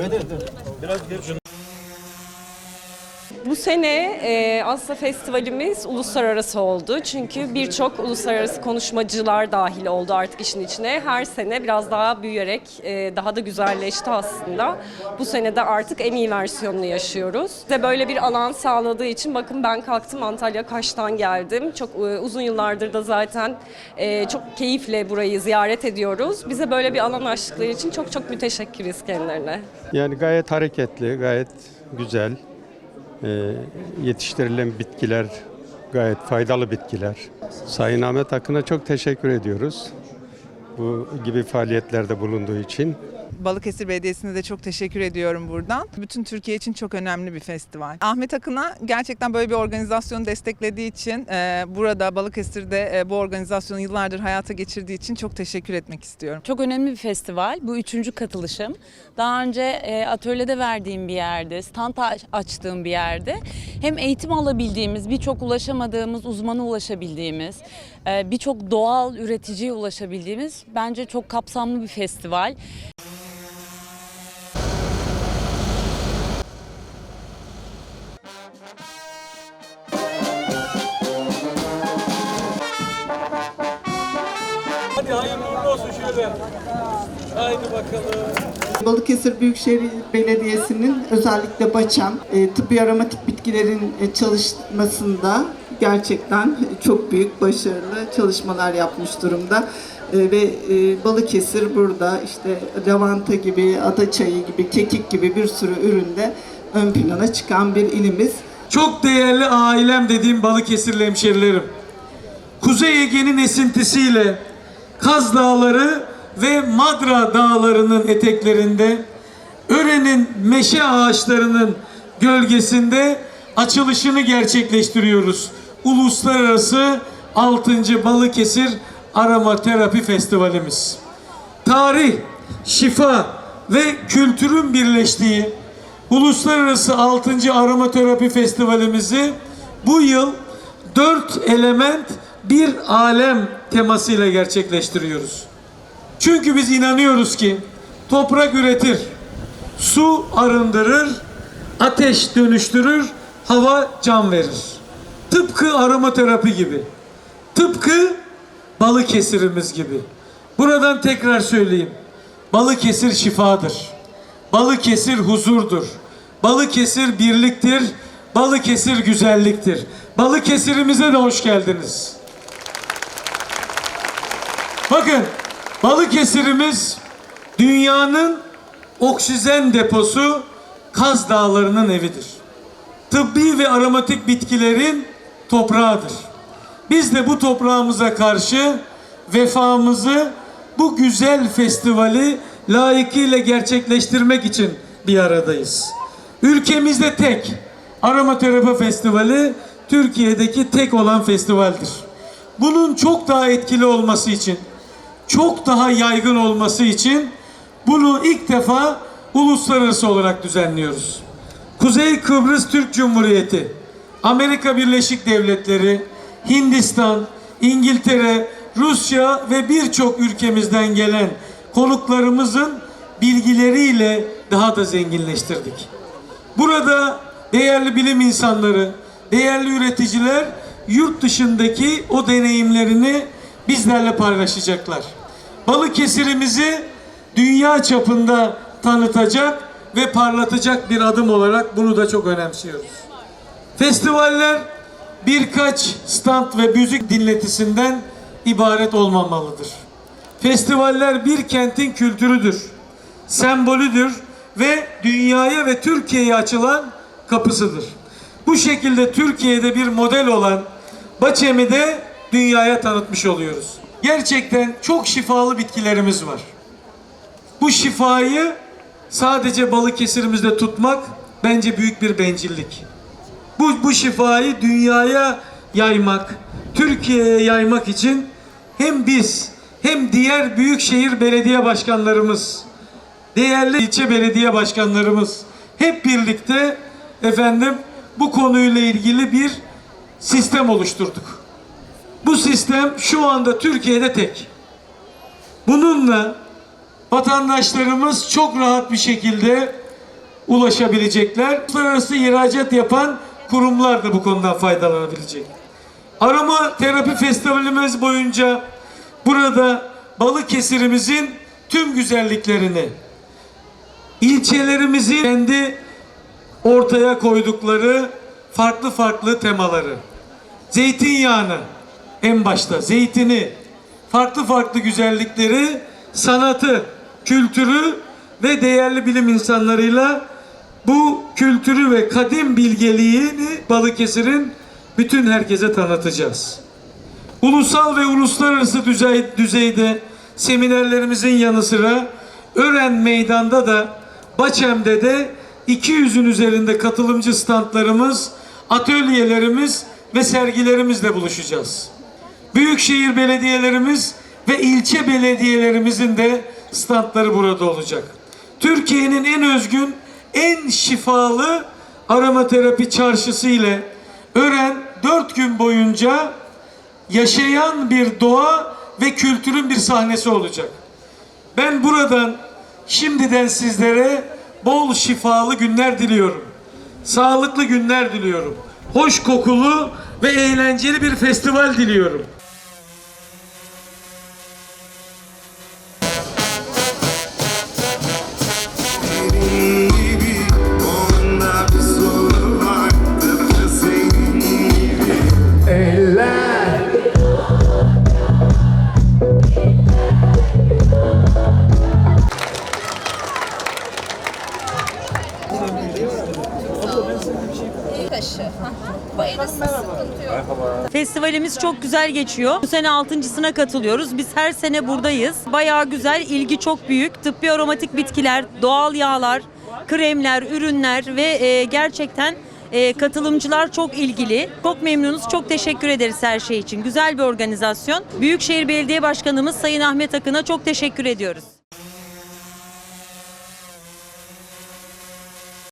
Evet evet. Biraz geri şunu. Bu sene e, aslında festivalimiz uluslararası oldu. Çünkü birçok uluslararası konuşmacılar dahil oldu artık işin içine. Her sene biraz daha büyüyerek e, daha da güzelleşti aslında. Bu sene de artık en iyi versiyonunu yaşıyoruz. Ve böyle bir alan sağladığı için bakın ben kalktım Antalya Kaş'tan geldim. Çok e, uzun yıllardır da zaten e, çok keyifle burayı ziyaret ediyoruz. Bize böyle bir alan açtıkları için çok çok müteşekkiriz kendilerine. Yani gayet hareketli, gayet güzel. Ee, yetiştirilen bitkiler gayet faydalı bitkiler. Sayın Ahmet Akın'a çok teşekkür ediyoruz. Bu gibi faaliyetlerde bulunduğu için. Balıkesir Belediyesi'ne de çok teşekkür ediyorum buradan. Bütün Türkiye için çok önemli bir festival. Ahmet Akın'a gerçekten böyle bir organizasyonu desteklediği için, e, burada Balıkesir'de e, bu organizasyonu yıllardır hayata geçirdiği için çok teşekkür etmek istiyorum. Çok önemli bir festival. Bu üçüncü katılışım. Daha önce e, atölyede verdiğim bir yerde, stand aç- açtığım bir yerde hem eğitim alabildiğimiz, birçok ulaşamadığımız, uzmana ulaşabildiğimiz, e, birçok doğal üreticiye ulaşabildiğimiz bence çok kapsamlı bir festival. Hadi hayırlı olsun şöyle. Haydi bakalım. Balıkesir Büyükşehir Belediyesi'nin özellikle Baçam e, tıbbi aromatik bitkilerin e, çalışmasında gerçekten çok büyük başarılı çalışmalar yapmış durumda. E, Ve Balıkesir burada işte lavanta gibi, adaçayı gibi, kekik gibi bir sürü üründe ön plana çıkan bir ilimiz. Çok değerli ailem dediğim Balıkesirli hemşerilerim. Kuzey Ege'nin esintisiyle Kaz Dağları ve Madra Dağları'nın eteklerinde Ören'in meşe ağaçlarının gölgesinde açılışını gerçekleştiriyoruz. Uluslararası 6. Balıkesir Aromaterapi Festivalimiz. Tarih, şifa ve kültürün birleştiği Uluslararası 6. Aromaterapi Festivalimizi bu yıl 4 element bir alem temasıyla gerçekleştiriyoruz. Çünkü biz inanıyoruz ki toprak üretir, su arındırır, ateş dönüştürür, hava can verir. Tıpkı aromaterapi gibi. Tıpkı Balıkesir'imiz gibi. Buradan tekrar söyleyeyim. Balıkesir şifadır. Balıkesir huzurdur. Balıkesir birliktir. Balıkesir güzelliktir. Balıkesir'imize de hoş geldiniz. Bakın Balıkesir'imiz dünyanın oksijen deposu Kaz Dağları'nın evidir. Tıbbi ve aromatik bitkilerin toprağıdır. Biz de bu toprağımıza karşı vefamızı bu güzel festivali layıkıyla gerçekleştirmek için bir aradayız. Ülkemizde tek aromaterapi festivali Türkiye'deki tek olan festivaldir. Bunun çok daha etkili olması için, çok daha yaygın olması için bunu ilk defa uluslararası olarak düzenliyoruz. Kuzey Kıbrıs Türk Cumhuriyeti, Amerika Birleşik Devletleri, Hindistan, İngiltere, Rusya ve birçok ülkemizden gelen konuklarımızın bilgileriyle daha da zenginleştirdik. Burada değerli bilim insanları, değerli üreticiler yurt dışındaki o deneyimlerini bizlerle paylaşacaklar. Balıkesir'imizi dünya çapında tanıtacak ve parlatacak bir adım olarak bunu da çok önemsiyoruz. Festivaller birkaç stand ve müzik dinletisinden ibaret olmamalıdır. Festivaller bir kentin kültürüdür, sembolüdür ve dünyaya ve Türkiye'ye açılan kapısıdır. Bu şekilde Türkiye'de bir model olan Baçem'i de dünyaya tanıtmış oluyoruz. Gerçekten çok şifalı bitkilerimiz var. Bu şifayı sadece Balıkesir'imizde tutmak bence büyük bir bencillik. Bu, bu şifayı dünyaya yaymak, Türkiye'ye yaymak için hem biz hem diğer büyükşehir belediye başkanlarımız, değerli ilçe belediye başkanlarımız hep birlikte efendim bu konuyla ilgili bir sistem oluşturduk. Bu sistem şu anda Türkiye'de tek. Bununla vatandaşlarımız çok rahat bir şekilde ulaşabilecekler. Uluslararası ihracat yapan kurumlar da bu konudan faydalanabilecek. Aroma Terapi Festivalimiz boyunca burada Balıkesir'imizin tüm güzelliklerini, ilçelerimizin kendi ortaya koydukları farklı farklı temaları, zeytinyağını en başta, zeytini, farklı farklı güzellikleri, sanatı, kültürü ve değerli bilim insanlarıyla bu kültürü ve kadim bilgeliğini Balıkesir'in bütün herkese tanıtacağız. Ulusal ve uluslararası düzey, düzeyde seminerlerimizin yanı sıra Ören Meydan'da da Baçem'de de 200'ün üzerinde katılımcı standlarımız, atölyelerimiz ve sergilerimizle buluşacağız. Büyükşehir belediyelerimiz ve ilçe belediyelerimizin de standları burada olacak. Türkiye'nin en özgün, en şifalı aromaterapi çarşısı ile Ören 4 gün boyunca yaşayan bir doğa ve kültürün bir sahnesi olacak. Ben buradan şimdiden sizlere bol şifalı günler diliyorum. Sağlıklı günler diliyorum. Hoş kokulu ve eğlenceli bir festival diliyorum. Festivalimiz çok güzel geçiyor. Bu sene altıncısına katılıyoruz. Biz her sene buradayız. Bayağı güzel, ilgi çok büyük. Tıbbi aromatik bitkiler, doğal yağlar, kremler, ürünler ve e, gerçekten e, katılımcılar çok ilgili. Çok memnunuz. Çok teşekkür ederiz her şey için. Güzel bir organizasyon. Büyükşehir Belediye Başkanımız Sayın Ahmet Akın'a çok teşekkür ediyoruz.